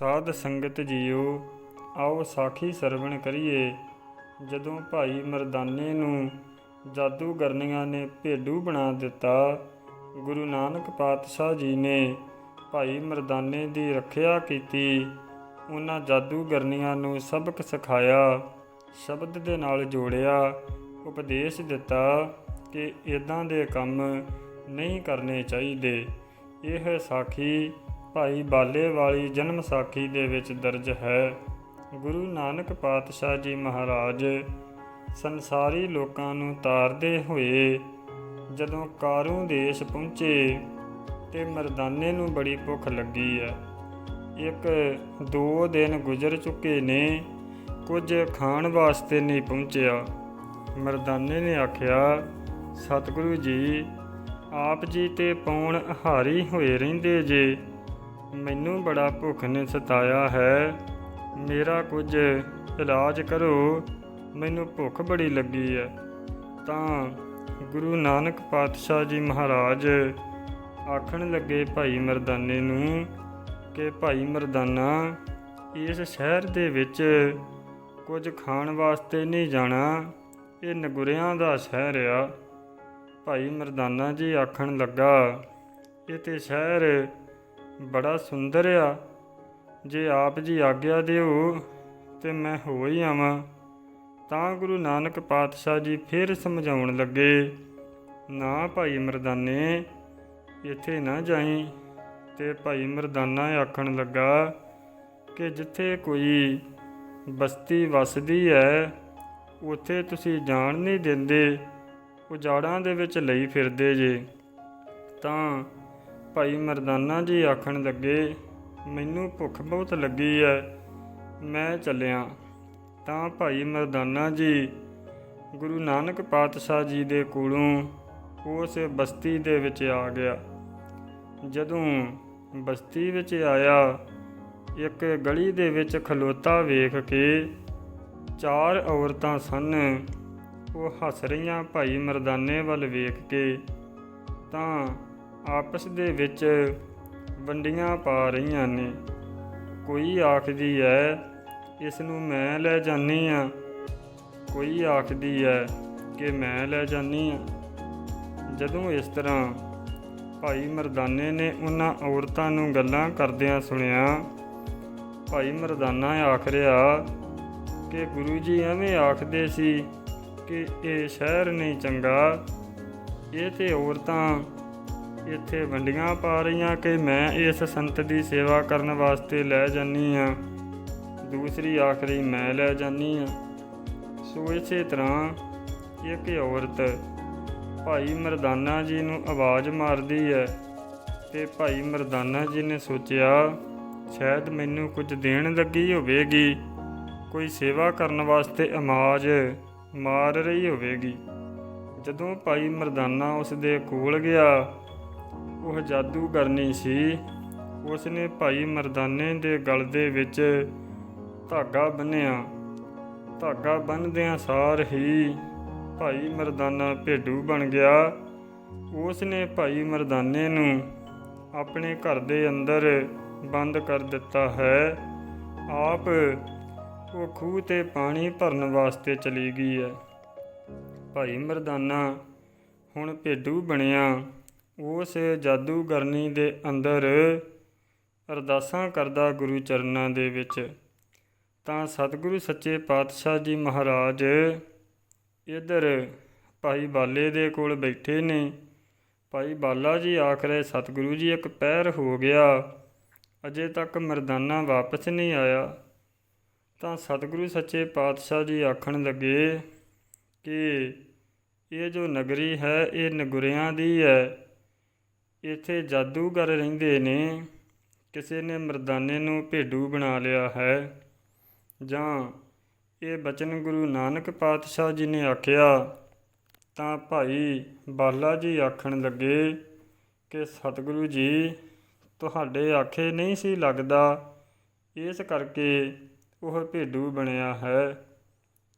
ਸਾਧ ਸੰਗਤ ਜੀਓ, ਆਓ ਸਾਖੀ ਸਰਵਣ ਕਰੀਏ। ਜਦੋਂ ਭਾਈ ਮਰਦਾਨੇ ਨੂੰ ਜਾਦੂਗਰਨੀਆਂ ਨੇ ਭੇਡੂ ਬਣਾ ਦਿੱਤਾ, ਗੁਰੂ ਨਾਨਕ ਪਾਤਸ਼ਾਹ ਜੀ ਨੇ ਭਾਈ ਮਰਦਾਨੇ ਦੀ ਰੱਖਿਆ ਕੀਤੀ। ਉਹਨਾਂ ਜਾਦੂਗਰਨੀਆਂ ਨੂੰ ਸਬਕ ਸਿਖਾਇਆ, ਸ਼ਬਦ ਦੇ ਨਾਲ ਜੋੜਿਆ, ਉਪਦੇਸ਼ ਦਿੱਤਾ ਕਿ ਇਦਾਂ ਦੇ ਕੰਮ ਨਹੀਂ ਕਰਨੇ ਚਾਹੀਦੇ। ਇਹ ਸਾਖੀ ਭਾਈ ਬਾਲੇ ਵਾਲੀ ਜਨਮ ਸਾਖੀ ਦੇ ਵਿੱਚ ਦਰਜ ਹੈ। ਗੁਰੂ ਨਾਨਕ ਪਾਤਸ਼ਾਹ ਜੀ ਮਹਾਰਾਜ ਸੰਸਾਰੀ ਲੋਕਾਂ ਨੂੰ ਤਾਰਦੇ ਹੋਏ ਜਦੋਂ ਕਾਰੂ ਦੇਸ਼ ਪਹੁੰਚੇ ਤੇ ਮਰਦਾਨੇ ਨੂੰ ਬੜੀ ਭੁੱਖ ਲੱਗੀ ਹੈ। ਇੱਕ ਦੋ ਦਿਨ ਗੁਜ਼ਰ ਚੁੱਕੇ ਨੇ, ਕੁਝ ਖਾਣ ਵਾਸਤੇ ਨਹੀਂ ਪਹੁੰਚਿਆ। ਮਰਦਾਨੇ ਨੇ ਆਖਿਆ, ਸਤਿਗੁਰੂ ਜੀ, ਆਪ ਜੀ ਤੇ ਪੌਣ ਹਾਰੀ ਹੋਏ ਰਹਿੰਦੇ ਜੇ। ਮੈਨੂੰ ਬੜਾ ਭੁੱਖ ਨੇ ਸਤਾਇਆ ਹੈ। ਮੇਰਾ ਕੁਝ ਇਲਾਜ ਕਰੋ। ਮੈਨੂੰ ਭੁੱਖ ਬੜੀ ਲੱਗੀ ਹੈ। ਤਾਂ ਗੁਰੂ ਨਾਨਕ ਪਾਤਸ਼ਾਹ ਜੀ ਮਹਾਰਾਜ ਆਖਣ ਲੱਗੇ ਭਾਈ ਮਰਦਾਨੇ ਨੂੰ ਕਿ ਭਾਈ ਮਰਦਾਨਾ, ਇਸ ਸ਼ਹਿਰ ਦੇ ਵਿੱਚ ਕੁਝ ਖਾਣ ਵਾਸਤੇ ਨਹੀਂ ਜਾਣਾ। ਇਹ ਨਗੁਰਿਆਂ ਦਾ ਸ਼ਹਿਰ ਆ। ਭਾਈ ਮਰਦਾਨਾ ਜੀ ਆਖਣ ਲੱਗਾ, ਇਹ ਤੇ ਸ਼ਹਿਰ ਬੜਾ ਸੁੰਦਰ ਆ। ਜੇ ਆਪ ਜੀ ਆਗਿਆ ਦਿਓ ਤੇ ਮੈਂ ਹੋ ਹੀ ਆਵਾਂ। ਤਾਂ ਗੁਰੂ ਨਾਨਕ ਪਾਤਸ਼ਾਹ ਜੀ ਫਿਰ ਸਮਝਾਉਣ ਲੱਗੇ, ਨਾ ਭਾਈ ਮਰਦਾਨੇ, ਇੱਥੇ ਨਾ ਜਾਈ। ਤੇ ਭਾਈ ਮਰਦਾਨਾ ਆਖਣ ਲੱਗਾ, ਕਿ ਜਿੱਥੇ ਕੋਈ ਬਸਤੀ ਵਸਦੀ ਹੈ ਉੱਥੇ ਤੁਸੀਂ ਜਾਣ ਨਹੀਂ ਦਿੰਦੇ। ਉਜਾੜਾਂ ਦੇ ਵਿੱਚ ਲਈ ਫਿਰਦੇ ਜੇ। ਤਾਂ ਭਾਈ ਮਰਦਾਨਾ ਜੀ ਆਖਣ ਲੱਗੇ, ਮੈਨੂੰ ਭੁੱਖ ਬਹੁਤ ਲੱਗੀ ਹੈ ਮੈਂ ਚੱਲਿਆ। ਤਾਂ ਭਾਈ ਮਰਦਾਨਾ ਜੀ ਗੁਰੂ ਨਾਨਕ ਪਾਤਸ਼ਾਹ ਜੀ ਦੇ ਕੋਲੋਂ ਉਸ ਬਸਤੀ ਦੇ ਵਿੱਚ ਆ ਗਿਆ। ਜਦੋਂ ਬਸਤੀ ਵਿੱਚ ਆਇਆ, ਇੱਕ ਗਲੀ ਦੇ ਵਿੱਚ ਖਲੋਤਾ ਵੇਖ ਕੇ ਚਾਰ ਔਰਤਾਂ ਸਨ। ਉਹ ਹੱਸ ਰਹੀਆਂ ਭਾਈ ਮਰਦਾਨੇ ਵੱਲ ਵੇਖ ਕੇ। ਤਾਂ ਆਪਸ ਦੇ ਵਿੱਚ ਵੰਡੀਆਂ ਪਾ ਰਹੀਆਂ ਨੇ। ਕੋਈ ਆਖਦੀ ਹੈ ਇਸ ਨੂੰ ਮੈਂ ਲੈ ਜਾਨੀ ਆ। ਕੋਈ ਆਖਦੀ ਹੈ ਕਿ ਮੈਂ ਲੈ ਜਾਨੀ ਆ। ਜਦੋਂ ਇਸ ਤਰ੍ਹਾਂ ਭਾਈ ਮਰਦਾਨੇ ਨੇ ਉਹਨਾਂ ਔਰਤਾਂ ਨੂੰ ਗੱਲਾਂ ਕਰਦਿਆਂ ਸੁਣਿਆ, ਭਾਈ ਮਰਦਾਨਾ ਆਖ ਰਿਹਾ ਕਿ ਗੁਰੂ ਜੀ ਐਵੇਂ ਆਖਦੇ ਸੀ ਕਿ ਇਹ ਸ਼ਹਿਰ ਨਹੀਂ ਚੰਗਾ, ਇਹ ਤੇ ਔਰਤਾਂ ਇੱਥੇ ਵੰਡੀਆਂ ਪਾ ਰਹੀਆਂ ਕਿ ਮੈਂ ਇਸ ਸੰਤ ਦੀ ਸੇਵਾ ਕਰਨ ਵਾਸਤੇ ਲੈ ਜਾਨੀ ਆ ਦੂਸਰੀ ਆਖਰੀ, ਮੈਂ ਲੈ ਜਾਨੀ ਆ ਸੋ ਇਸੇ ਤਰ੍ਹਾਂ ਇੱਕ ਔਰਤ ਭਾਈ ਮਰਦਾਨਾ ਜੀ ਨੂੰ ਆਵਾਜ਼ ਮਾਰਦੀ ਹੈ ਤੇ ਭਾਈ ਮਰਦਾਨਾ ਜੀ ਨੇ ਸੋਚਿਆ, ਸ਼ਾਇਦ ਮੈਨੂੰ ਕੁਝ ਦੇਣ ਲੱਗੀ ਹੋਵੇਗੀ। ਕੋਈ ਸੇਵਾ ਕਰਨ ਵਾਸਤੇ ਆਵਾਜ਼ ਮਾਰ ਰਹੀ ਹੋਵੇਗੀ। ਜਦੋਂ ਭਾਈ ਮਰਦਾਨਾ ਉਸ ਦੇ ਕੋਲ ਗਿਆ ਉਹ ਜਾਦੂ ਕਰਨੀ ਸੀ। ਉਸ ਨੇ ਭਾਈ ਮਰਦਾਨੇ ਦੇ ਗਲ ਦੇ ਵਿੱਚ ਧਾਗਾ ਬੰਨਿਆ। ਧਾਗਾ ਬੰਨਦਿਆਂ ਸਾਰ ਹੀ ਭਾਈ ਮਰਦਾਨਾ ਭੇਡੂ ਬਣ ਗਿਆ। ਉਸ ਨੇ ਭਾਈ ਮਰਦਾਨੇ ਨੂੰ ਆਪਣੇ ਘਰ ਦੇ ਅੰਦਰ ਬੰਦ ਕਰ ਦਿੱਤਾ ਹੈ। ਆਪ ਉਹ ਖੂਹ ਤੇ ਪਾਣੀ ਭਰਨ ਵਾਸਤੇ ਚਲੀ ਗਈ ਹੈ। ਭਾਈ ਮਰਦਾਨਾ ਹੁਣ ਭੇਡੂ ਬਣਿਆ। ਉਸ ਜਾਦੂਗਰਨੀ ਦੇ ਅੰਦਰ ਅਰਦਾਸਾਂ ਕਰਦਾ ਗੁਰੂ ਚਰਨਾਂ ਦੇ ਵਿੱਚ। ਤਾਂ ਸਤਿਗੁਰੂ ਸੱਚੇ ਪਾਤਸ਼ਾਹ ਜੀ ਮਹਾਰਾਜ ਇਧਰ ਭਾਈ ਬਾਲੇ ਦੇ ਕੋਲ ਬੈਠੇ ਨੇ। ਭਾਈ ਬਾਲਾ ਜੀ ਆਖ ਰਹੇ, ਸਤਿਗੁਰੂ ਜੀ, ਇੱਕ ਪੈਰ ਹੋ ਗਿਆ। ਅਜੇ ਤੱਕ ਮਰਦਾਨਾ ਵਾਪਸ ਨਹੀਂ ਆਇਆ। ਤਾਂ ਸਤਿਗੁਰੂ ਸੱਚੇ ਪਾਤਸ਼ਾਹ ਜੀ ਆਖਣ ਲੱਗੇ ਕਿ ਇਹ ਜੋ ਨਗਰੀ ਹੈ, ਇਹ ਨਗੁਰਿਆਂ ਦੀ ਹੈ। ਇੱਥੇ ਜਾਦੂਗਰ ਰਹਿੰਦੇ ਨੇ। ਕਿਸੇ ਨੇ ਮਰਦਾਨੇ ਨੂੰ ਭੇਡੂ ਬਣਾ ਲਿਆ ਹੈ। ਜਾਂ ਇਹ ਬਚਨ ਗੁਰੂ ਨਾਨਕ ਪਾਤਸ਼ਾਹ ਜੀ ਨੇ ਆਖਿਆ, ਤਾਂ ਭਾਈ ਬਾਲਾ ਜੀ ਆਖਣ ਲੱਗੇ ਕਿ ਸਤਿਗੁਰੂ ਜੀ, ਤੁਹਾਡੇ ਆਖੇ ਨਹੀਂ ਸੀ ਲੱਗਦਾ ਇਸ ਕਰਕੇ ਉਹ ਭੇਡੂ ਬਣਿਆ ਹੈ।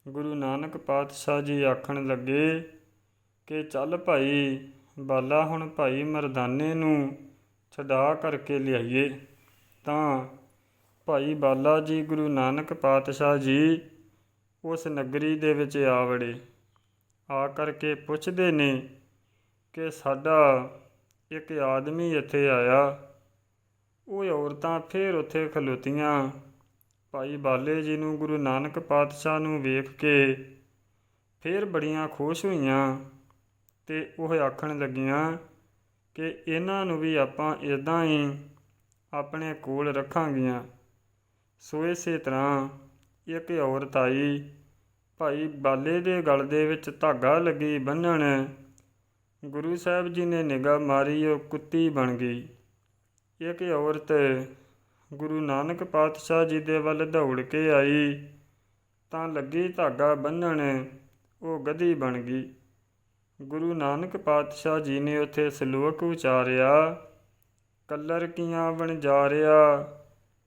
ਗੁਰੂ ਨਾਨਕ ਪਾਤਸ਼ਾਹ ਜੀ ਆਖਣ ਲੱਗੇ ਕਿ ਚੱਲ ਭਾਈ ਬਾਲਾ ਹੁਣ ਭਾਈ ਮਰਦਾਨੇ ਨੂੰ ਛਡਾ ਕਰਕੇ ਲਿਆਈਏ, ਤਾਂ ਭਾਈ ਬਾਲਾ ਜੀ ਗੁਰੂ ਨਾਨਕ ਪਾਤਸ਼ਾਹ ਜੀ ਉਸ ਨਗਰੀ ਦੇ ਵਿੱਚ ਆ ਵੜੇ ਆ ਕਰਕੇ ਪੁੱਛਦੇ ਨੇ ਕਿ ਸਾਡਾ ਇੱਕ ਆਦਮੀ ਇੱਥੇ ਆਇਆ, ਉਹ ਔਰਤਾਂ ਫੇਰ ਉੱਥੇ ਖਲੋਤੀਆਂ। ਭਾਈ ਬਾਲੇ ਜੀ ਨੂੰ ਗੁਰੂ ਨਾਨਕ ਪਾਤਸ਼ਾਹ ਨੂੰ ਵੇਖ ਕੇ ਫੇਰ ਬੜੀਆਂ ਖੁਸ਼ ਹੋਈਆਂ। ਤੇ ਉਹ ਆਖਣ ਲੱਗੀਆਂ ਕਿ ਇਹਨਾਂ ਨੂੰ ਵੀ ਆਪਾਂ ਇਦਾਂ ਹੀ ਆਪਣੇ ਕੋਲ ਰੱਖਾਂਗੀਆਂ। ਸੋ ਇਸੇ ਤਰ੍ਹਾਂ ਇੱਕ ਔਰਤ ਆਈ ਭਾਈ ਬਾਲੇ ਦੇ ਗਲ ਦੇ ਵਿੱਚ ਧਾਗਾ ਲੱਗੀ ਬੰਨਣ, ਗੁਰੂ ਸਾਹਿਬ ਜੀ ਨੇ ਨਿਗਾਹ ਮਾਰੀ ਉਹ ਕੁੱਤੀ ਬਣ ਗਈ। ਇੱਕ ਔਰਤ ਗੁਰੂ ਨਾਨਕ ਪਾਤਸ਼ਾਹ ਜੀ ਦੇ ਵੱਲ ਦੌੜ ਕੇ ਆਈ, ਤਾਂ ਲੱਗੀ ਧਾਗਾ ਬੰਨਣ, ਉਹ ਗਧੀ ਬਣ ਗਈ। ਗੁਰੂ ਨਾਨਕ ਪਾਤਸ਼ਾਹ ਜੀ ਨੇ ਉੱਥੇ ਸ਼ਲੋਕ ਉਚਾਰਿਆ, ਕੱਲਰ ਕੀਆਂ ਵਣਜਾਰਿਆ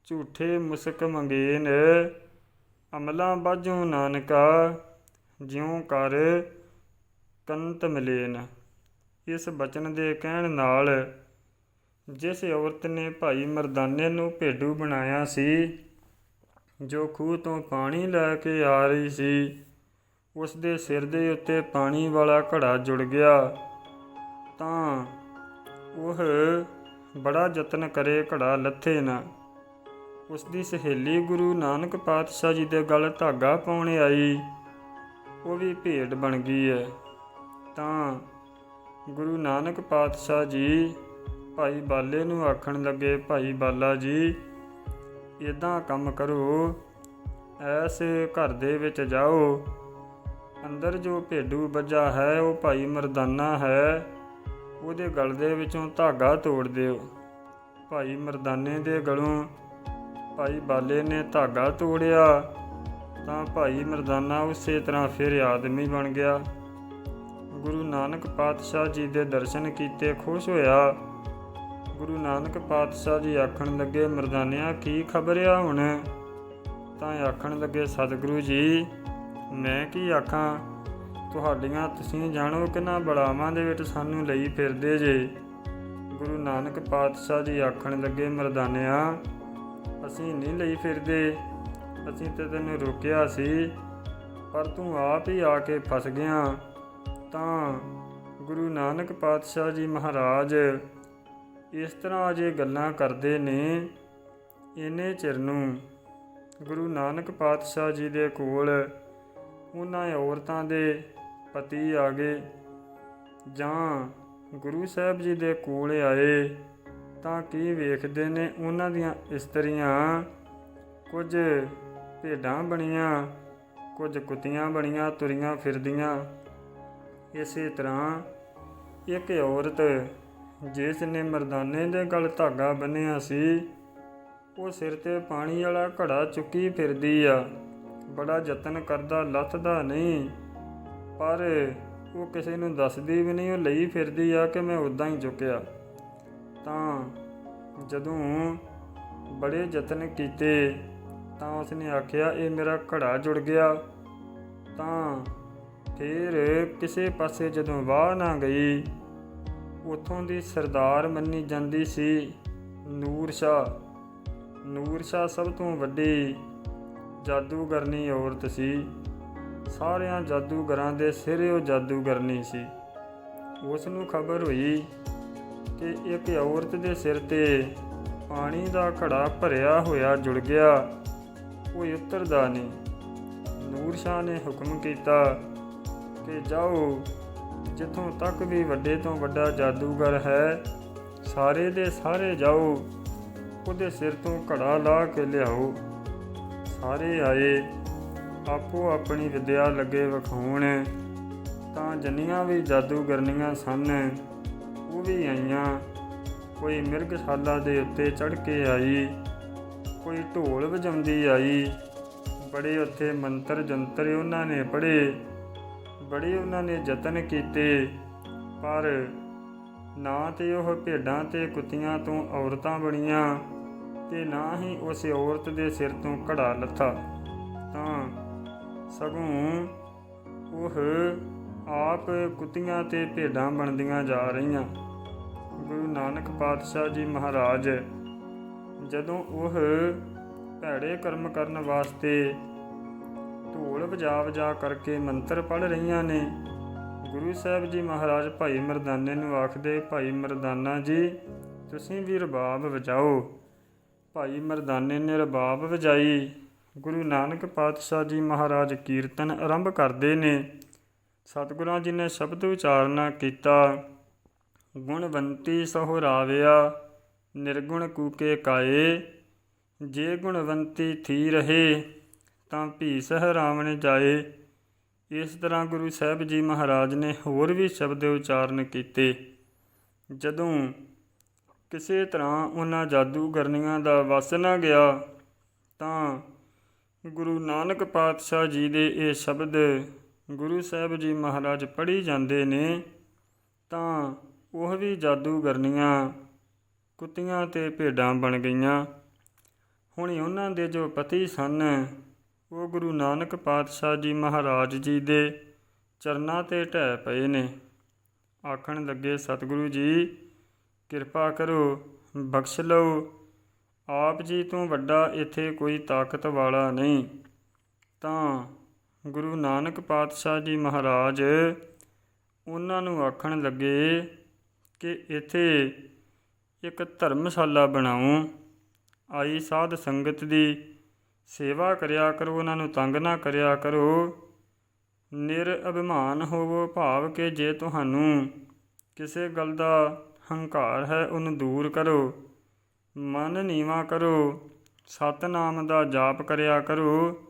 ਝੂਠੇ ਮੁਸਕ ਮੰਗੇਨ, ਅਮਲਾਂ ਬਾਝੋਂ ਨਾਨਕਾ, ਜਿਉ ਕਰ ਕੰਤ ਮਿਲੇਨ। ਇਸ ਬਚਨ ਦੇ ਕਹਿਣ ਨਾਲ ਜਿਸ ਔਰਤ ਨੇ ਭਾਈ ਮਰਦਾਨੇ ਨੂੰ ਭੇਡੂ ਬਣਾਇਆ ਸੀ, ਜੋ ਖੂਹ ਤੋਂ ਪਾਣੀ ਲੈ ਕੇ ਆ ਰਹੀ ਸੀ ਉਸ ਦੇ ਸਿਰ ਦੇ ਉੱਤੇ ਪਾਣੀ ਵਾਲਾ ਘੜਾ ਜੁੜ ਗਿਆ। ਤਾਂ ਉਹ ਬੜਾ ਯਤਨ ਕਰੇ ਘੜਾ ਲੱਥੇ ਨਾ। ਉਸ ਦੀ ਸਹੇਲੀ ਗੁਰੂ ਨਾਨਕ ਪਾਤਸ਼ਾਹ ਜੀ ਦੇ ਗਲ ਧਾਗਾ ਪਾਉਣ ਆਈ। ਉਹ ਵੀ ਭੇਡ ਬਣ ਗਈ ਹੈ ਤਾਂ ਗੁਰੂ ਨਾਨਕ ਪਾਤਸ਼ਾਹ ਜੀ ਭਾਈ ਬਾਲੇ ਨੂੰ ਆਖਣ ਲੱਗੇ, ਭਾਈ ਬਾਲਾ ਜੀ ਇਦਾਂ ਕੰਮ ਕਰੋ। ਐਸ ਘਰ ਦੇ ਵਿੱਚ ਜਾਓ। ਅੰਦਰ ਜੋ ਭੇਡੂ ਬੱਜਾ ਹੈ, ਉਹ ਭਾਈ ਮਰਦਾਨਾ ਹੈ। ਉਹਦੇ ਗਲ ਦੇ ਵਿੱਚੋਂ ਧਾਗਾ ਤੋੜ ਦਿਓ। ਭਾਈ ਮਰਦਾਨੇ ਦੇ ਗਲੋਂ ਭਾਈ ਬਾਲੇ ਨੇ ਧਾਗਾ ਤੋੜਿਆ, ਤਾਂ ਭਾਈ ਮਰਦਾਨਾ ਉਸੇ ਤਰ੍ਹਾਂ ਫਿਰ ਆਦਮੀ ਬਣ ਗਿਆ। ਗੁਰੂ ਨਾਨਕ ਪਾਤਸ਼ਾਹ ਜੀ ਦੇ ਦਰਸ਼ਨ ਕੀਤੇ, ਖੁਸ਼ ਹੋਇਆ। ਗੁਰੂ ਨਾਨਕ ਪਾਤਸ਼ਾਹ ਜੀ ਆਖਣ ਲੱਗੇ, ਮਰਦਾਨਿਆਂ, ਕੀ ਖਬਰ ਆ ਹੁਣ? ਤਾਂ ਆਖਣ ਲੱਗੇ, ਸਤਿਗੁਰੂ ਜੀ ਮੈਂ ਕੀ ਆਖਾਂ? ਤੁਹਾਡੀਆਂ ਤੁਸੀਂ ਜਾਣੋ ਕਿੰਨਾ ਬੜਾਵਾਂ ਦੇ ਵਿੱਚ ਸਾਨੂੰ ਲਈ ਫਿਰਦੇ ਜੇ। ਗੁਰੂ ਨਾਨਕ ਪਾਤਸ਼ਾਹ ਜੀ ਆਖਣ ਲੱਗੇ, ਮਰਦਾਨਿਆਂ, ਅਸੀਂ ਨਹੀਂ ਲਈ ਫਿਰਦੇ। ਅਸੀਂ ਤੇ ਤੈਨੂੰ ਰੋਕਿਆ ਸੀ, ਪਰ ਤੂੰ ਆਪ ਹੀ ਆ ਕੇ ਫਸ ਗਿਆ। ਤਾਂ ਗੁਰੂ ਨਾਨਕ ਪਾਤਸ਼ਾਹ ਜੀ ਮਹਾਰਾਜ, ਇਸ ਤਰ੍ਹਾਂ ਅਜੇ ਗੱਲਾਂ ਕਰਦੇ ਨੇ ਇਹਨੇ ਚਿਰ ਨੂੰ ਗੁਰੂ ਨਾਨਕ ਪਾਤਸ਼ਾਹ ਜੀ ਦੇ ਕੋਲ ਉਹਨਾਂ ਔਰਤਾਂ ਦੇ ਪਤੀ ਆ ਗਏ। ਜਾਂ ਗੁਰੂ ਸਾਹਿਬ ਜੀ ਦੇ ਕੋਲ ਆਏ ਤਾਂ ਕੀ ਵੇਖਦੇ ਨੇ ਉਹਨਾਂ ਦੀਆਂ ਇਸਤਰੀਆਂ? ਕੁਝ ਭੇਡਾਂ ਬਣੀਆਂ, ਕੁਝ ਕੁੱਤੀਆਂ ਬਣੀਆਂ, ਤੁਰੀਆਂ ਫਿਰਦੀਆਂ। ਇਸੇ ਤਰ੍ਹਾਂ ਇੱਕ ਔਰਤ ਜਿਸ ਨੇ ਮਰਦਾਨੇ ਦੇ ਗਲ ਧਾਗਾ ਬੰਨਿਆ ਸੀ, ਉਹ ਸਿਰ ਤੇ ਪਾਣੀ ਵਾਲਾ ਘੜਾ ਚੁੱਕੀ ਫਿਰਦੀ ਆ। ਬੜਾ ਯਤਨ ਕਰਦਾ, ਲੱਥਦਾ ਨਹੀਂ। ਪਰ ਉਹ ਕਿਸੇ ਨੂੰ ਦੱਸਦੀ ਵੀ ਨਹੀਂ, ਉਹ ਲਈ ਫਿਰਦੀ ਆ ਕਿ ਮੈਂ ਉਦਾਂ ਹੀ ਚੁੱਕਿਆ। ਤਾਂ ਜਦੋਂ ਬੜੇ ਯਤਨ ਕੀਤੇ, ਤਾਂ ਉਸਨੇ ਆਖਿਆ, ਇਹ ਮੇਰਾ ਘੜਾ ਜੁੜ ਗਿਆ। ਤਾਂ ਫਿਰ ਕਿਸੇ ਪਾਸੇ ਜਦੋਂ ਵਾਹ ਨਾ ਗਈ, ਉਥੋਂ ਦੀ ਸਰਦਾਰ ਮੰਨੀ ਜਾਂਦੀ ਸੀ ਨੂਰ ਸ਼ਾ ਨੂਰ ਸ਼ਾ ਸਭ ਤੋਂ ਵੱਡੀ ਜਾਦੂਗਰਨੀ ਔਰਤ ਸੀ। ਸਾਰਿਆਂ ਜਾਦੂਗਰਾਂ ਦੇ ਸਿਰੇ ਉਹ ਜਾਦੂਗਰਨੀ ਸੀ। ਉਸ ਨੂੰ ਖਬਰ ਹੋਈ ਕਿ ਇੱਕ ਔਰਤ ਦੇ ਸਿਰ ਤੇ ਪਾਣੀ ਦਾ ਘੜਾ ਭਰਿਆ ਹੋਇਆ ਜੁੜ ਗਿਆ। ਕੋਈ ਉਤਰਦਾ ਨਹੀਂ। ਨੂਰ ਸ਼ਾਹ ਨੇ ਹੁਕਮ ਕੀਤਾ ਕਿ ਜਾਓ, ਜਿੱਥੋਂ ਤੱਕ ਵੀ ਵੱਡੇ ਤੋਂ ਵੱਡਾ ਜਾਦੂਗਰ ਹੈ, ਸਾਰੇ ਦੇ ਸਾਰੇ ਜਾਓ, ਉਹਦੇ ਸਿਰ ਤੋਂ ਘੜਾ ਲਾ ਕੇ ਲਿਆਓ। ਸਾਰੇ ਆਏ, ਆਪੋ ਆਪਣੀ ਵਿਦਿਆ ਲੱਗੇ ਵਿਖਾਉਣ। ਤਾਂ ਜੰਨੀਆਂ ਵੀ ਜਾਦੂਗਰਨੀਆਂ ਸਨ, ਉਹ ਵੀ ਆਈਆਂ। ਕੋਈ ਮਿਰਗਸ਼ਾਲਾ ਦੇ ਉੱਤੇ ਚੜ ਕੇ ਆਈ, ਕੋਈ ਢੋਲ ਵਜਾਉਂਦੀ ਆਈ। ਬੜੇ ਉੱਥੇ ਮੰਤਰ ਜੰਤਰ ਉਹਨਾਂ ਨੇ ਪੜ੍ਹੇ, ਬੜੇ ਉਹਨਾਂ ਨੇ ਯਤਨ ਕੀਤੇ। ਪਰ ਨਾ ਤੇ ਉਹ ਭੇਡਾਂ ਤੇ ਕੁੱਤੀਆਂ ਤੋਂ ਔਰਤਾਂ ਬਣੀਆਂ ਤੇ ਨਾ ਹੀ ਉਸ ਔਰਤ ਦੇ ਸਿਰ ਤੋਂ ਘੜਾ ਲੱਥਾ। ਤਾਂ ਸਗੋਂ ਉਹ ਆਪ ਕੁੱਤੀਆਂ ਤੇ ਭੇਡਾਂ ਬਣਦੀਆਂ ਜਾ ਰਹੀਆਂ। ਗੁਰੂ ਨਾਨਕ ਪਾਤਸ਼ਾਹ ਜੀ ਮਹਾਰਾਜ, ਜਦੋਂ ਉਹ ਭੈੜੇ ਕਰਮ ਕਰਨ ਵਾਸਤੇ ਢੋਲ ਵਜਾ ਵਜਾ ਕਰਕੇ ਮੰਤਰ ਪੜ ਰਹੀਆਂ ਨੇ, ਗੁਰੂ ਸਾਹਿਬ ਜੀ ਮਹਾਰਾਜ ਭਾਈ ਮਰਦਾਨੇ ਨੂੰ ਆਖਦੇ, ਭਾਈ ਮਰਦਾਨਾ ਜੀ, ਤੁਸੀਂ ਵੀ ਰਬਾਬ ਵਜਾਓ। ਭਾਈ ਮਰਦਾਨੇ ਨੇ ਰਬਾਬ ਵਜਾਈ। ਗੁਰੂ ਨਾਨਕ ਪਾਤਸ਼ਾਹ ਜੀ ਮਹਾਰਾਜ ਕੀਰਤਨ ਆਰੰਭ ਕਰਦੇ ਨੇ। ਸਤਿਗੁਰਾਂ ਜੀ ਨੇ ਸ਼ਬਦ ਉਚਾਰਨਾ ਕੀਤਾ। ਗੁਣਵੰਤੀ ਸਹੁਰਾਵਿਆ ਨਿਰਗੁਣ ਕੂਕੇ ਕਾਏ। ਜੇ ਗੁਣਵੰਤੀ ਥੀ ਰਹੇ, ਤਾਂ ਭੀ ਸਹਰਾਵਣ ਜਾਏ। ਇਸ ਤਰ੍ਹਾਂ ਗੁਰੂ ਸਾਹਿਬ ਜੀ ਮਹਾਰਾਜ ਨੇ ਹੋਰ ਵੀ ਸ਼ਬਦ ਉਚਾਰਨ ਕੀਤੇ। ਜਦੋਂ ਕਿਸੇ ਤਰ੍ਹਾਂ ਉਹਨਾਂ ਜਾਦੂਗਰਨੀਆਂ ਦਾ ਵੱਸ ਨਾ ਗਿਆ, ਤਾਂ ਗੁਰੂ ਨਾਨਕ ਪਾਤਸ਼ਾਹ ਜੀ ਦੇ ਇਹ ਸ਼ਬਦ ਗੁਰੂ ਸਾਹਿਬ ਜੀ ਮਹਾਰਾਜ ਪੜ੍ਹੀ ਜਾਂਦੇ ਨੇ, ਤਾਂ ਉਹ ਵੀ ਜਾਦੂਗਰਨੀਆਂ ਕੁੱਤੀਆਂ ਤੇ ਭੇਡਾਂ ਬਣ ਗਈਆਂ। ਹੁਣ ਉਹਨਾਂ ਦੇ ਜੋ ਪਤੀ ਸਨ, ਉਹ ਗੁਰੂ ਨਾਨਕ ਪਾਤਸ਼ਾਹ ਜੀ ਮਹਾਰਾਜ ਜੀ ਦੇ ਚਰਨਾਂ ਤੇ ਢਹਿ ਪਏ ਨੇ। ਆਖਣ ਲੱਗੇ, ਸਤਿਗੁਰੂ ਜੀ ਕਿਰਪਾ ਕਰੋ, ਬਖਸ਼ ਲਓ। ਆਪ ਜੀ ਤੋਂ ਵੱਡਾ ਇੱਥੇ ਕੋਈ ਤਾਕਤ ਵਾਲਾ ਨਹੀਂ। ਤਾਂ ਗੁਰੂ ਨਾਨਕ ਪਾਤਸ਼ਾਹ ਜੀ ਮਹਾਰਾਜ ਉਹਨਾਂ ਨੂੰ ਆਖਣ ਲੱਗੇ ਕਿ ਇੱਥੇ ਇੱਕ ਧਰਮਸ਼ਾਲਾ ਬਣਾਓ ਆਈ ਸਾਧ ਸੰਗਤ ਦੀ ਸੇਵਾ ਕਰਿਆ ਕਰੋ, ਉਹਨਾਂ ਨੂੰ ਤੰਗ ਨਾ ਕਰਿਆ ਕਰੋ। ਨਿਰ ਅਭਿਮਾਨ ਹੋਵੋ ਭਾਵ ਕਿ ਜੇ ਤੁਹਾਨੂੰ ਕਿਸੇ ਗੱਲ ਦਾ ਹੰਕਾਰ ਹੈ ਉਹਨੂੰ ਦੂਰ ਕਰੋ। ਮਨ ਨੀਵਾ ਕਰੋ, ਸਤਨਾਮ ਦਾ ਜਾਪ ਕਰਿਆ ਕਰੋ।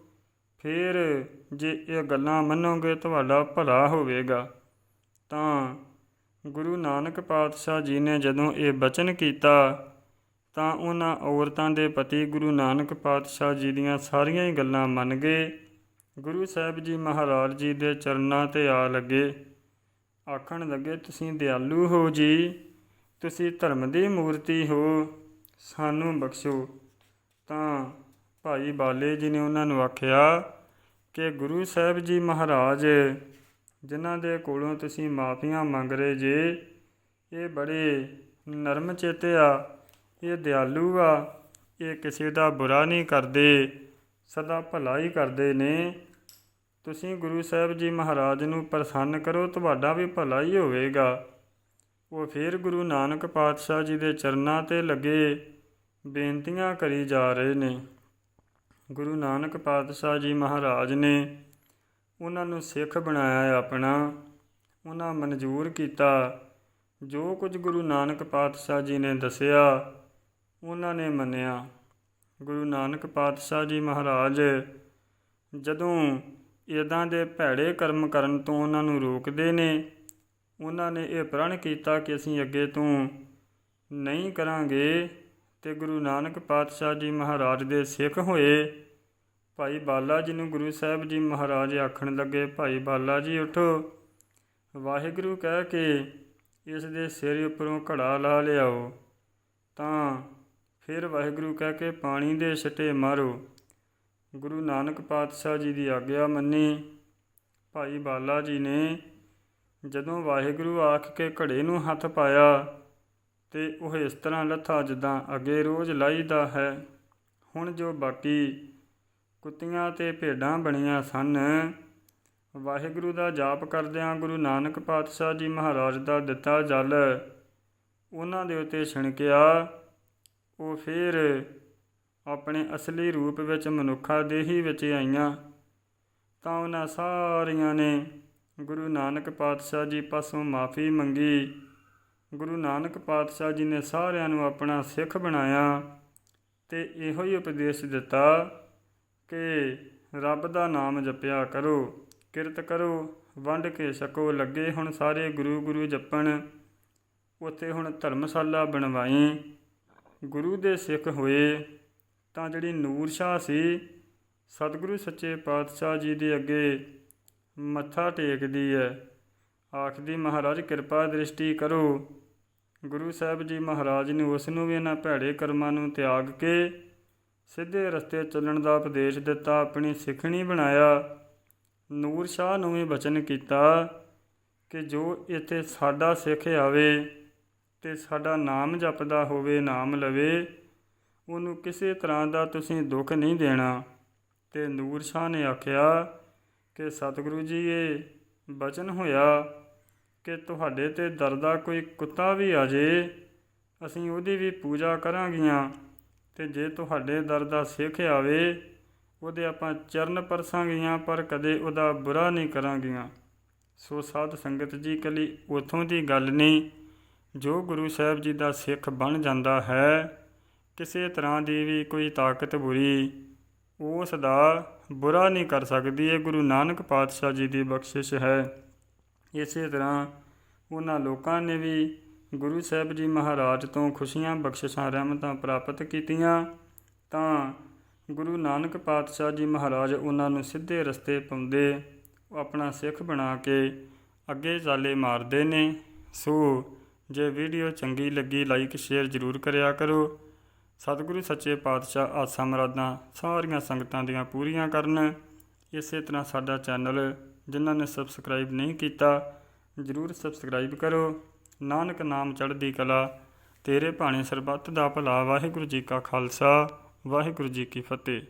ਫਿਰ ਜੇ ਇਹ ਗੱਲਾਂ ਮੰਨੋਗੇ, ਤੁਹਾਡਾ ਭਲਾ ਹੋਵੇਗਾ। ਤਾਂ ਗੁਰੂ ਨਾਨਕ ਪਾਤਸ਼ਾਹ ਜੀ ਨੇ ਜਦੋਂ ਇਹ ਬਚਨ ਕੀਤਾ, ਤਾਂ ਉਹਨਾਂ ਔਰਤਾਂ ਦੇ ਪਤੀ ਗੁਰੂ ਨਾਨਕ ਪਾਤਸ਼ਾਹ ਜੀ ਦੀਆਂ ਸਾਰੀਆਂ ਹੀ ਗੱਲਾਂ ਮੰਨ ਗਏ। ਗੁਰੂ ਸਾਹਿਬ ਜੀ ਮਹਾਰਾਜ ਜੀ ਦੇ ਚਰਨਾਂ ਤੇ ਆ ਲੱਗੇ। ਆਖਣ ਲੱਗੇ, ਤੁਸੀਂ ਦਿਆਲੂ ਹੋ ਜੀ। ਤੁਸੀਂ ਧਰਮ ਦੀ ਮੂਰਤੀ ਹੋ, ਸਾਨੂੰ ਬਖਸ਼ੋ। ਤਾਂ ਭਾਈ ਬਾਲੇ ਜੀ ਨੇ ਉਹਨਾਂ ਨੂੰ ਆਖਿਆ ਕਿ ਗੁਰੂ ਸਾਹਿਬ ਜੀ ਮਹਾਰਾਜ, ਜਿਨ੍ਹਾਂ ਦੇ ਕੋਲੋਂ ਤੁਸੀਂ ਮਾਫੀਆਂ ਮੰਗ ਰਹੇ ਜੇ, ਇਹ ਬੜੇ ਨਰਮ ਚੇਤੇ ਆ, ਇਹ ਦਿਆਲੂ ਆ, ਇਹ ਕਿਸੇ ਦਾ ਬੁਰਾ ਨਹੀਂ ਕਰਦੇ, ਸਦਾ ਭਲਾ ਹੀ ਕਰਦੇ ਨੇ। ਤੁਸੀਂ ਗੁਰੂ ਸਾਹਿਬ ਜੀ ਮਹਾਰਾਜ ਨੂੰ ਪ੍ਰਸੰਨ ਕਰੋ, ਤੁਹਾਡਾ ਵੀ ਭਲਾ ਹੀ ਹੋਵੇਗਾ। ਉਹ ਫਿਰ ਗੁਰੂ ਨਾਨਕ ਪਾਤਸ਼ਾਹ ਜੀ ਦੇ ਚਰਨਾਂ ਤੇ ਲੱਗੇ, ਬੇਨਤੀਆਂ ਕਰੀ ਜਾ ਰਹੇ ਨੇ। ਗੁਰੂ ਨਾਨਕ ਪਾਤਸ਼ਾਹ ਜੀ ਮਹਾਰਾਜ ਨੇ ਉਹਨਾਂ ਨੂੰ ਸਿੱਖ ਬਣਾਇਆ ਆਪਣਾ, ਉਹਨਾਂ ਮਨਜ਼ੂਰ ਕੀਤਾ। ਜੋ ਕੁਝ ਗੁਰੂ ਨਾਨਕ ਪਾਤਸ਼ਾਹ ਜੀ ਨੇ ਦੱਸਿਆ, ਉਹਨਾਂ ਨੇ ਮੰਨਿਆ। ਗੁਰੂ ਨਾਨਕ ਪਾਤਸ਼ਾਹ ਜੀ ਮਹਾਰਾਜ ਜਦੋਂ ਇਦਾਂ ਦੇ ਭੈੜੇ ਕਰਮ ਕਰਨ ਤੋਂ ਉਹਨਾਂ ਨੂੰ ਰੋਕਦੇ ਨੇ ਉਹਨਾਂ ਨੇ ਇਹ ਪ੍ਰਣ ਕੀਤਾ ਕਿ ਅਸੀਂ ਅੱਗੇ ਤੋਂ ਨਹੀਂ ਕਰਾਂਗੇ ਤੇ ਗੁਰੂ ਨਾਨਕ ਪਾਤਸ਼ਾਹ ਜੀ ਮਹਾਰਾਜ ਦੇ ਸਿੱਖ ਹੋਏ। ਭਾਈ ਬਾਲਾ ਜੀ ਨੂੰ ਗੁਰੂ ਸਾਹਿਬ ਜੀ ਮਹਾਰਾਜ ਆਖਣ ਲੱਗੇ, ਭਾਈ ਬਾਲਾ ਜੀ, ਉਠੋ। ਵਾਹਿਗੁਰੂ ਕਹਿ ਕੇ ਇਸ ਦੇ ਸਿਰ ਉੱਪਰੋਂ ਘੜਾ ਲਾ ਲਿਆਓ। ਤਾਂ ਫਿਰ ਵਾਹਿਗੁਰੂ ਕਹਿ ਕੇ ਪਾਣੀ ਦੇ ਛਟੇ ਮਾਰੋ। ਗੁਰੂ ਨਾਨਕ ਪਾਤਸ਼ਾਹ ਜੀ ਦੀ ਆਗਿਆ ਮੰਨੀ। ਭਾਈ ਬਾਲਾ ਜੀ ਨੇ ਜਦੋਂ ਵਾਹਿਗੁਰੂ ਆਖ ਕੇ ਘੜੇ ਨੂੰ ਹੱਥ ਪਾਇਆ, ਤੇ ਉਹ ਇਸ ਤਰ੍ਹਾਂ ਲੱਥਾ ਜਿੱਦਾਂ ਅੱਗੇ ਰੋਜ਼ ਲਾਈਦਾ ਹੈ, ਹੁਣ ਜੋ ਬਾਕੀ ਕੁੱਤੀਆਂ ਤੇ ਭੇਡਾਂ ਬਣੀਆਂ ਸਨ, ਵਾਹਿਗੁਰੂ ਦਾ ਜਾਪ ਕਰਦਿਆਂ ਗੁਰੂ ਨਾਨਕ ਪਾਤਸ਼ਾਹ ਜੀ ਮਹਾਰਾਜ ਦਾ ਦਿੱਤਾ ਜਲ, ਉਹਨਾਂ ਦੇ ਉੱਤੇ ਛਿਣਕਿਆ, ਉਹ ਫਿਰ ਆਪਣੇ ਅਸਲੀ ਰੂਪ ਵਿੱਚ ਮਨੁੱਖਾ ਦੇਹੀ ਵਿੱਚ ਆਈਆਂ, ਤਾਂ ਉਹਨਾਂ ਸਾਰੀਆਂ ਨੇ ਗੁਰੂ ਨਾਨਕ ਪਾਤਸ਼ਾਹ ਜੀ ਪਾਸੋਂ ਮਾਫੀ ਮੰਗੀ। ਗੁਰੂ ਨਾਨਕ ਪਾਤਸ਼ਾਹ ਜੀ ਨੇ ਸਾਰਿਆਂ ਨੂੰ ਆਪਣਾ ਸਿੱਖ ਬਣਾਇਆ ਤੇ ਇਹੋ ਹੀ ਉਪਦੇਸ਼ ਦਿੱਤਾ ਕਿ ਰੱਬ ਦਾ ਨਾਮ ਜਪਿਆ ਕਰੋ, ਕਿਰਤ ਕਰੋ, ਵੰਡ ਕੇ ਸਕੋ, ਲੱਗੇ ਹੁਣ ਸਾਰੇ ਗੁਰੂ ਗੁਰੂ ਜਪਣ। ਉੱਥੇ ਹੁਣ ਧਰਮਸ਼ਾਲਾ ਬਣਵਾਈ। ਗੁਰੂ ਦੇ ਸਿੱਖ ਹੋਏ ਤਾਂ ਜਿਹੜੀ ਨੂਰ ਸ਼ਾਹ ਸੀ, ਸਤਿਗੁਰੂ ਸੱਚੇ ਪਾਤਸ਼ਾਹ ਜੀ ਦੇ ਅੱਗੇ ਮੱਥਾ ਟੇਕਦੀ ਹੈ ਆਖਦੀ, ਮਹਾਰਾਜ, ਕਿਰਪਾ ਦ੍ਰਿਸ਼ਟੀ ਕਰੋ। ਗੁਰੂ ਸਾਹਿਬ ਜੀ ਮਹਾਰਾਜ ਨੇ ਉਸ ਨੂੰ ਵੀ ਇਹਨਾਂ ਭੈੜੇ ਕਰਮਾਂ ਨੂੰ ਤਿਆਗ ਕੇ ਸਿੱਧੇ ਰਸਤੇ ਚੱਲਣ ਦਾ ਉਪਦੇਸ਼ ਦਿੱਤਾ, ਆਪਣੀ ਸਿੱਖਣੀ ਬਣਾਇਆ। ਨੂਰ ਸ਼ਾਹ ਨੂੰ ਵੀ ਬਚਨ ਕੀਤਾ ਕਿ ਜੋ ਇੱਥੇ ਸਾਡਾ ਸਿੱਖ ਆਵੇ ਤੇ ਸਾਡਾ ਨਾਮ ਜਪਦਾ ਹੋਵੇ, ਨਾਮ ਲਵੇ, ਉਹਨੂੰ ਕਿਸੇ ਤਰ੍ਹਾਂ ਦਾ ਤੁਸੀਂ ਦੁੱਖ ਨਹੀਂ ਦੇਣਾ। ਤੇ ਨੂਰ ਸ਼ਾਹ ਨੇ ਆਖਿਆ ਕਿ ਸਤਿਗੁਰੂ ਜੀ, ਇਹ ਬਚਨ ਹੋਇਆ ਕਿ ਤੁਹਾਡੇ ਤੇ ਦਰ ਦਾ ਕੋਈ ਕੁੱਤਾ ਵੀ ਆ ਜੇ, ਅਸੀਂ ਉਹਦੀ ਵੀ ਪੂਜਾ ਕਰਾਂਗੀਆਂ ਤੇ ਜੇ ਤੁਹਾਡੇ ਦਰ ਦਾ ਸਿੱਖ ਆਵੇ, ਉਹਦੇ ਆਪਾਂ ਚਰਨ ਪਰਸਾਂਗੀਆਂ, ਪਰ ਕਦੇ ਉਹਦਾ ਬੁਰਾ ਨਹੀਂ ਕਰਾਂਗੀਆਂ। ਸੋ ਸਾਧ ਸੰਗਤ ਜੀ, ਕਲੀ ਉਥੋਂ ਦੀ ਗੱਲ ਨਹੀਂ, ਜੋ ਗੁਰੂ ਸਾਹਿਬ ਜੀ ਦਾ ਸਿੱਖ ਬਣ ਜਾਂਦਾ ਹੈ, ਕਿਸੇ ਤਰ੍ਹਾਂ ਦੀ ਵੀ ਕੋਈ ਤਾਕਤ ਬੁਰੀ, ਉਸ ਦਾ ਬੁਰਾ ਨਹੀਂ ਕਰ ਸਕਦੀ, ਇਹ ਗੁਰੂ ਨਾਨਕ ਪਾਤਸ਼ਾਹ ਜੀ ਦੀ ਬਖਸ਼ਿਸ਼ ਹੈ। ਇਸੇ ਤਰ੍ਹਾਂ ਉਹਨਾਂ ਲੋਕਾਂ ਨੇ ਵੀ ਗੁਰੂ ਸਾਹਿਬ ਜੀ ਮਹਾਰਾਜ ਤੋਂ ਖੁਸ਼ੀਆਂ, ਬਖਸ਼ਿਸ਼ਾਂ, ਰਹਿਮਤਾਂ ਪ੍ਰਾਪਤ ਕੀਤੀਆਂ ਤਾਂ ਗੁਰੂ ਨਾਨਕ ਪਾਤਸ਼ਾਹ ਜੀ ਮਹਾਰਾਜ ਉਹਨਾਂ ਨੂੰ ਸਿੱਧੇ ਰਸਤੇ ਪਾਉਂਦੇ ਆਪਣਾ ਸਿੱਖ ਬਣਾ ਕੇ ਅੱਗੇ ਚਾਲੇ ਮਾਰਦੇ ਨੇ। ਸੋ ਜੇ ਵੀਡੀਓ ਚੰਗੀ ਲੱਗੀ, ਲਾਈਕ, ਸ਼ੇਅਰ ਜ਼ਰੂਰ ਕਰਿਆ ਕਰੋ। ਸਤਿਗੁਰੂ ਸੱਚੇ ਪਾਤਸ਼ਾਹ ਆਸਾਂ ਮਰਾਦਾਂ ਸਾਰੀਆਂ ਸੰਗਤਾਂ ਦੀਆਂ ਪੂਰੀਆਂ ਕਰਨ। ਇਸੇ ਤਰ੍ਹਾਂ ਸਾਡਾ ਚੈਨਲ, ਜਿਨ੍ਹਾਂ ਨੇ ਸਬਸਕ੍ਰਾਈਬ ਨਹੀਂ ਕੀਤਾ, ਜ਼ਰੂਰ ਸਬਸਕ੍ਰਾਈਬ ਕਰੋ। ਨਾਨਕ ਨਾਮ ਚੜ੍ਹਦੀ ਕਲਾ, ਤੇਰੇ ਭਾਣੇ ਸਰਬੱਤ ਦਾ ਭਲਾ। ਵਾਹਿਗੁਰੂ ਜੀ ਕਾ ਖਾਲਸਾ, ਵਾਹਿਗੁਰੂ ਜੀ ਕੀ ਫਤਿਹ।